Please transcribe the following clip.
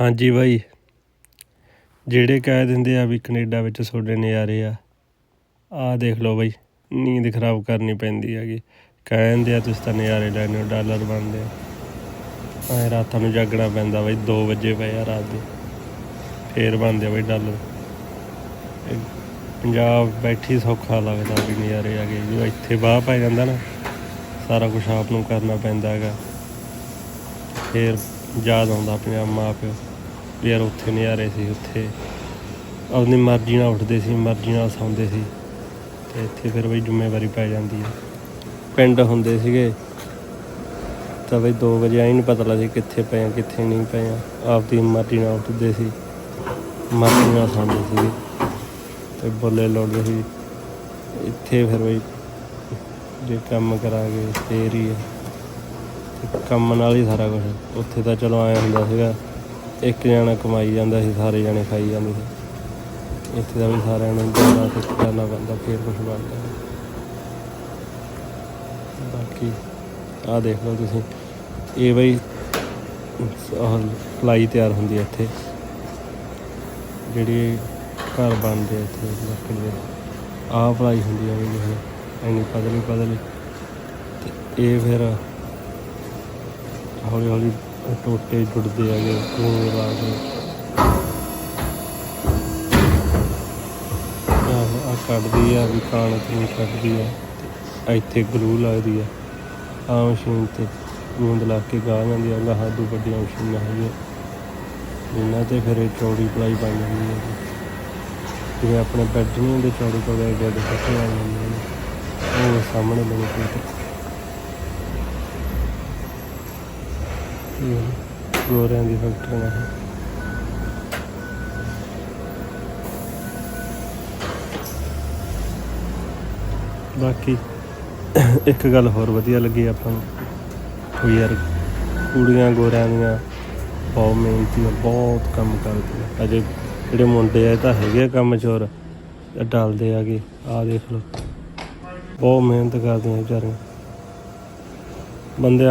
ਹਾਂਜੀ ਬਾਈ। ਜਿਹੜੇ ਕਹਿ ਦਿੰਦੇ ਆ ਵੀ ਕੈਨੇਡਾ ਵਿੱਚ ਤੁਹਾਡੇ ਨਜ਼ਾਰੇ ਆ, ਆਹ ਦੇਖ ਲਓ ਬਾਈ, ਨੀਂਦ ਖਰਾਬ ਕਰਨੀ ਪੈਂਦੀ ਹੈਗੀ। ਕਹਿੰਦੇ ਆ ਤੁਸੀਂ ਤਾਂ ਨਜ਼ਾਰੇ ਲੈਣੇ ਡਾਲਰ ਬਣਦੇ ਆ। ਐ ਰਾਤਾਂ ਨੂੰ ਜਾਗਣਾ ਪੈਂਦਾ ਬਾਈ 2 ਵਜੇ ਪਏ ਆ ਰਾਤ ਦੇ। ਫੇਰ ਬਣਦੇ ਆ ਬਾਈ ਡਾਲਰ। ਪੰਜਾਬ ਬੈਠੀ ਸੌਖਾ ਲੱਗਦਾ ਵੀ ਨਜ਼ਾਰੇ ਆ ਗਏ ਜੋ ਇੱਥੇ ਬਾਹ ਪੈ ਜਾਂਦਾ ਨਾ, ਸਾਰਾ ਕੁਝ ਆਪ ਨੂੰ ਕਰਨਾ ਪੈਂਦਾ ਹੈਗਾ। ਫੇਰ ਯਾਦ ਆਉਂਦਾ ਪੰਜਾਬ ਮਾਂ ਪਿਓ। ਯਾਰ ਉੱਥੇ ਨਜ਼ਾਰੇ ਸੀ, ਉੱਥੇ ਆਪਣੀ ਮਰਜ਼ੀ ਨਾਲ ਉੱਠਦੇ ਸੀ, ਮਰਜ਼ੀ ਨਾਲ ਸੌਂਦੇ ਸੀ ਤੇ ਇੱਥੇ ਫਿਰ ਬਈ ਜ਼ਿੰਮੇਵਾਰੀ ਪੈ ਜਾਂਦੀ ਹੈ ਪਿੰਡ ਹੁੰਦੇ ਸੀਗੇ ਤਾਂ ਬਈ 2 ਵਜੇ ਆਈ ਨਹੀਂ ਪਤਾ ਲੱਗਦਾ ਕਿੱਥੇ ਪਏ ਆ, ਕਿੱਥੇ ਨਹੀਂ ਪਏ ਆ। ਆਪਦੀ ਮਰਜ਼ੀ ਨਾਲ ਉੱਠਦੇ ਸੀ, ਮਰਜ਼ੀ ਨਾਲ ਸੌਂਦੇ ਸੀਗੇ ਤੇ ਬੋਲੇ ਲੋੜਦੇ ਸੀ। ਇੱਥੇ ਫਿਰ ਬਈ ਜੇ ਕੰਮ ਕਰਾਂਗੇ ਫੇਰ ਹੀ ਹੈ ਕੰਮ ਨਾਲ ਹੀ ਸਾਰਾ ਕੁਝ ਉੱਥੇ ਤਾਂ ਚਲੋ ਆਇਆ ਹੁੰਦਾ ਸੀਗਾ। ਇੱਕ ਜਣਾ ਕਮਾਈ ਜਾਂਦਾ ਸੀ, ਸਾਰੇ ਜਣੇ ਖਾਈ ਜਾਂਦੇ ਸੀ। ਇੱਥੇ ਤਾਂ ਵੀ ਸਾਰਿਆਂ ਨੂੰ ਜਾਣਾ ਤੇ ਕਰਨਾ ਪੈਂਦਾ, ਫੇਰ ਕੁਝ ਬਣਦਾ। ਬਾਕੀ ਆਹ ਦੇਖ ਲਓ ਤੁਸੀਂ, ਇਹ ਬਈ ਆਹ ਫਲਾਈ ਤਿਆਰ ਹੁੰਦੀ ਹੈ ਇੱਥੇ। ਜਿਹੜੀ ਘਰ ਬਣਦੇ ਆ ਇੱਥੇ ਲੱਕੜੀ ਦੇ ਆਹ ਫਲਾਈ ਹੁੰਦੀ ਹੈ ਬਈ ਇਹ, ਐਨੀ ਪਤਲੀ ਪਤਲੀ ਤੇ ਇਹ ਫਿਰ ਹੌਲੀ ਹੌਲੀ ਟੋਟੇ ਜੁੜਦੇ ਹੈਗੇ ਉਹ ਲਾ ਕੇ ਆਹ ਕੱਢਦੀ ਆ ਵੀ ਕਾਣ ਨੂੰ ਕੱਢਦੀ ਆ ਇੱਥੇ ਗਲੂ ਲੱਗਦੀ ਆ। ਆ ਮਸ਼ੀਨ ਤੇ ਗੂੰਦ ਲਾ ਕੇ ਗਾਹ ਜਾਂਦੀ ਆ ਗਾਹਾਂ ਦੋ ਵੱਡੀਆਂ ਮਸ਼ੀਨਾਂ ਹੈਗੀਆਂ। ਜਿਨ੍ਹਾਂ ਤੇ ਫਿਰ ਇਹ ਚੌੜੀ ਪਲਾਈ ਬਣ ਜਾਂਦੀ ਹੈ ਜਿਵੇਂ ਆਪਣੇ ਬੈੱਡ ਨਹੀਂ ਹੁੰਦੇ ਚੌੜੇ ਚੌੜੇ ਐਡੇ ਐਡੇ ਆ ਜਾਂਦੇ ਨੇ ਉਹ ਸਾਹਮਣੇ ਬਣੇ ਪਏ ਤੇ ਇਹ ਗੋਰਿਆਂ ਦੀ ਫੈਕਟਰੀਆਂ ਹੈ ਬਾਕੀ ਇੱਕ ਗੱਲ ਹੋਰ ਵਧੀਆ ਲੱਗੀ ਆਪਾਂ ਨੂੰ। ਵੀ ਯਾਰ ਕੁੜੀਆਂ ਗੋਰਿਆਂ ਦੀਆਂ ਬਹੁਤ ਮਿਹਨਤੀ ਆ ਬਹੁਤ ਕੰਮ ਕਰਦੀਆਂ। ਅਜੇ ਜਿਹੜੇ ਮੁੰਡੇ ਆ, ਇਹ ਤਾਂ ਹੈਗੇ ਆ ਕੰਮ ਚੋਰ ਇਹ ਡਲਦੇ ਆਗੇ ਆ ਦੇਖ ਲਓ। ਬਹੁਤ ਮਿਹਨਤ ਕਰਦੀਆਂ ਵਿਚਾਰੀਆਂ। ਬੰਦੇ